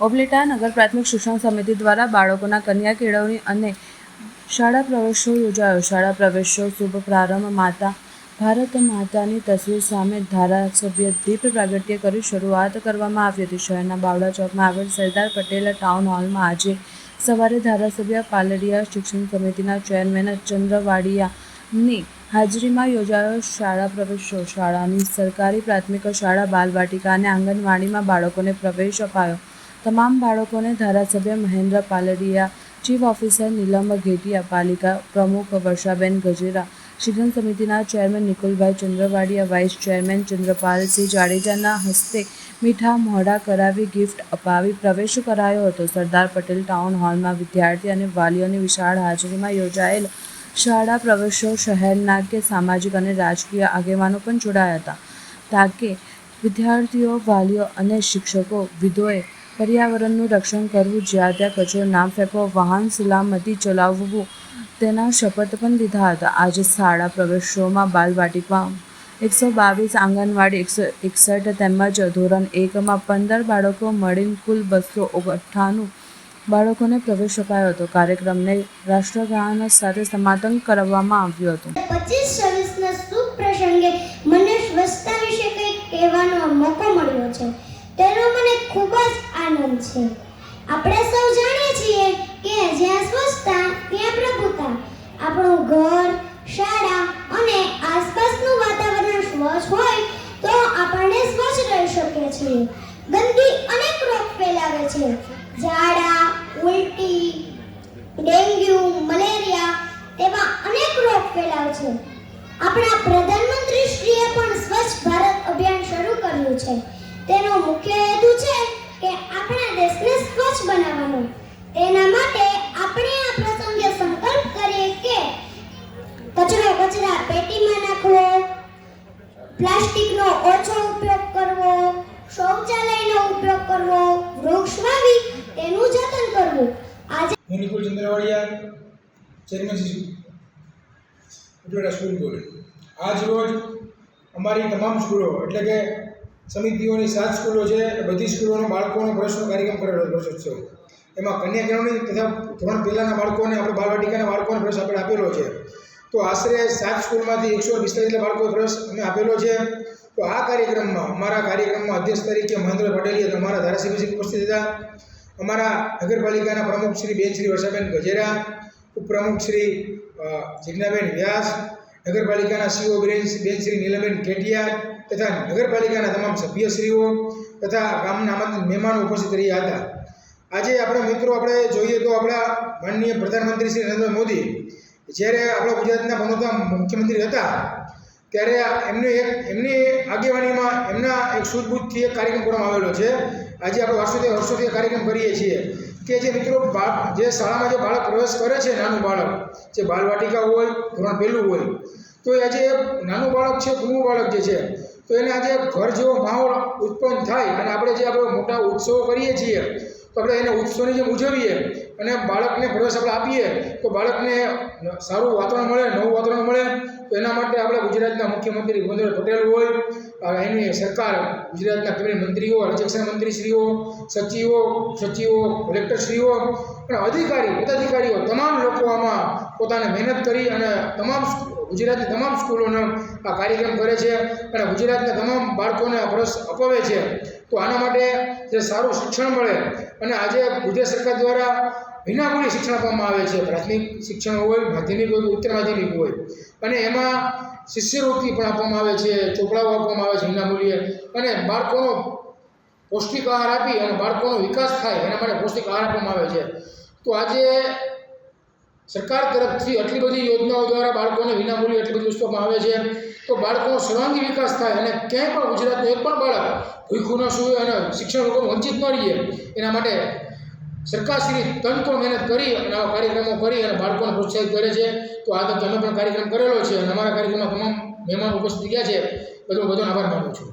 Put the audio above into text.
ઓબલેટા નગર પ્રાથમિક શિક્ષણ સમિતિ દ્વારા બાળકોના કન્યા કેળવણી અને શાળા પ્રવેશો યોજાયો. શાળા પ્રવેશો શુભ પ્રારંભ માતા ભારત માતાની તસવીર સામે ધારાસભ્ય દીપ પ્રાગટ્ય કરી શરૂઆત કરવામાં આવી હતી. શહેરના બાવડા ચોકમાં આવેલ સરદાર પટેલ ટાઉન હોલમાં આજે સવારે ધારાસભ્ય પાલડિયા શિક્ષણ સમિતિના ચેરમેન ચંદ્રવાડિયાની હાજરીમાં યોજાયો શાળા પ્રવેશો. શાળાની સરકારી પ્રાથમિક શાળા બાલવાટિકા અને આંગણવાડીમાં બાળકોને પ્રવેશ અપાયો. તમામ બાળકોને ધારાસભ્ય મહેન્દ્ર પાલડિયા, ચીફ ઓફિસર નીલમ ઘેટિયા પાલિકા પ્રમુખ વર્ષાબેન ગજેરા, શિક્ષણ સમિતિના chairman Nikulbhai Chandravadiya, vice chairman Chandrapalsinh જાડેજાના હસ્તે મીઠા મોઢા કરાવી ગિફ્ટ અપાવી પ્રવેશ કરાયો હતો. સરદાર પટેલ ટાઉન હોલમાં વિદ્યાર્થી અને વાલીઓની વિશાળ હાજરીમાં યોજાયેલ શાળા પ્રવેશો શહેરના કે સામાજિક અને રાજકીય આગેવાનો પણ જોડાયા હતા. તાકે વિદ્યાર્થીઓ, વાલીઓ અને શિક્ષકો, વિધોએ પર્યાવરણનું રક્ષણ કરવું, જ્યાં ત્યાં કચરો ના ફેંકવો, વાહન સલામતી ચલાવવું, તેના શપથ પણ લીધા હતા. આજે શાળા પ્રવેશોમાં બાલવાટિકા એકસો બાવીસ આંગણવાડી, એકસો એકસઠ તેમજ ધોરણ એકમાં પંદર બાળકો મળીને કુલ બસો અઠ્ઠાણું બાળકોને પ્રવેશ અપાયો હતો. કાર્યક્રમને રાષ્ટ્રગાન સાથે સમાપન કરવામાં આવ્યું હતું. પચીસ છવ્વીસના શુભ પ્રસંગે મને સ્વચ્છતા વિશે કંઈક કહેવાનો મોકો મળ્યો છે. તેનો મને ખૂબ જ આનંદ છે. આપણે સૌ જાણીએ છીએ કે જ્યાં સ્વચ્છતા, ત્યાં પ્રભુતા. આપણું ઘર, શાળા અને આસપાસનું વાતાવરણ સ્વચ્છ હોય તો આપણને સ્વચ્છ રહી શકીએ છીએ ગંદકી અનેક રોગ ફેલાવે છે. ઝાડા, ઉલટી, ડેન્ગ્યુ, મલેરિયા તેવા અનેક રોગ ફેલાવે છે. આપણા પ્રધાનમંત્રી શ્રીએ પણ સ્વચ્છ ભારત અભિયાન શરૂ કર્યું છે. તેનો મુખ્ય હેતુ છે કે આપણા દેશને સ્વચ્છ બનાવવાનો. તેના માટે આપણે આ પ્રસંગે સંકલ્પ કરીએ કે કચરો, કચરા પેટીમાં નાખવો, પ્લાસ્ટિકનો ઓછો ઉપયોગ કરવો, શૌચાલયનો ઉપયોગ કરવો, વૃક્ષ વાવી, તેનું જતન કરવું. આજે હું Nikul Chandravadiya chairman Upleta school board આજ રોજ અમારી તમામ સ્કૂલો, એટલે કે સમિતિઓની સાત સ્કૂલો છે બધી સ્કૂલોનો બાળકોનો પ્રશ્નો કાર્યક્રમ કરેલો પ્રવેશોત્સવ એમાં કન્યા કેળવણી તથા ધોરણ પહેલાંના બાળકોને, આપણે બાળવાટિકાના બાળકોને પ્રશ્ન આપણે આપેલો છે. તો આશરે સાત સ્કૂલમાંથી એકસો પિસ્તાલીસ બાળકોએ પ્રશ્ન અમે આપેલો છે. તો આ કાર્યક્રમમાં, અમારા કાર્યક્રમમાં અધ્યક્ષ તરીકે મહેન્દ્ર પટેલીએ તમારા ધારાસભ્યશ્રી ઉપસ્થિત હતા. અમારા નગરપાલિકાના પ્રમુખ શ્રી બેન શ્રી વર્ષાબેન ગજેરા, ઉપપ્રમુખ શ્રી જિજ્ઞાબેન વ્યાસ નગરપાલિકાના સીઓ બેન બેન શ્રી નીલબેન કેટિયા તથા નગરપાલિકાના તમામ સભ્યશ્રીઓ તથા ગામના આમંત્રિત મહેમાનો ઉપસ્થિત રહ્યા હતા. આજે આપણે મિત્રો આપણે જોઈએ તો આપણા માનનીય પ્રધાનમંત્રી શ્રી નરેન્દ્ર મોદી જ્યારે આપણા ગુજરાતના બનોતા મુખ્યમંત્રી હતા ત્યારે એમને એક, એમની આગેવાનીમાં એમના એક સૂઝબૂઝથી એક કાર્યક્રમ કરવામાં આવેલો છે. આજે આપણે વર્ષોથી વર્ષોથી કાર્યક્રમ કરીએ છીએ કે જે મિત્રો જે શાળામાં જે બાળક પ્રવેશ કરે છે નાનું બાળક, જે બાલવાટિકા હોય, ધોરણ પહેલું હોય, તો એ આજે નાનું બાળક છે કુમું બાળક જે છે, તો એને આજે ઘર જેવો માહોલ ઉત્પન્ન થાય અને આપણે જે આપણે મોટા ઉત્સવો કરીએ છીએ તો આપણે એને ઉત્સવની જેમ ઉજવીએ અને બાળકને પ્રવેશ આપણે આપીએ, તો બાળકને સારું વાતાવરણ મળે, નવું વાતાવરણ મળે, તો એના માટે આપણે ગુજરાતના મુખ્યમંત્રી ભૂપેન્દ્ર પટેલ હોય એની સરકાર ગુજરાતના કેબિનેટ મંત્રીઓ રાજ્યકક્ષાના મંત્રીશ્રીઓ, સચિવો સચિવો, કલેક્ટરશ્રીઓ અને અધિકારી, પદાધિકારીઓ, તમામ લોકો આમાં પોતાને મહેનત કરી અને તમામ ગુજરાતની તમામ સ્કૂલોનો આ કાર્યક્રમ કરે છે અને ગુજરાતના તમામ બાળકોને પ્રવેશ અપાવે છે. તો આના માટે જે સારું શિક્ષણ મળે અને આજે ગુજરાત સરકાર દ્વારા વિનામૂલ્ય શિક્ષણ આપવામાં આવે છે. પ્રાથમિક શિક્ષણ હોય, માધ્યમિક હોય ઉત્તર માધ્યમિક હોય. અને એમાં શિષ્યવૃત્તિ પણ આપવામાં આવે છે, ચોપડાઓ આપવામાં આવે છે વિનામૂલ્યે અને બાળકોનો પૌષ્ટિક આહાર આપી અને બાળકોનો વિકાસ થાય એના માટે પૌષ્ટિક આહાર આપવામાં આવે છે. તો આજે સરકાર તરફથી આટલી બધી યોજનાઓ દ્વારા બાળકોને વિનામૂલ્યે એટલી બધી વસ્તુ આવે છે. તો બાળકોનો સર્વાંગી વિકાસ થાય અને ક્યાંય પણ ગુજરાતનું એક પણ બાળક ભૂખું ન સૂવે અને શિક્ષણ લોકો વંચિત ન રહીએ, એના માટે સરકારશ્રી તનતોડ મહેનત કરી અને આવા કાર્યક્રમો કરી અને બાળકોને પ્રોત્સાહિત કરે છે. તો આ તકે અમે પણ કાર્યક્રમ કરેલો છે અને અમારા કાર્યક્રમમાં તમામ મહેમાનો ઉપસ્થિત ગયા છે. બધો બધો આભાર માનું છું.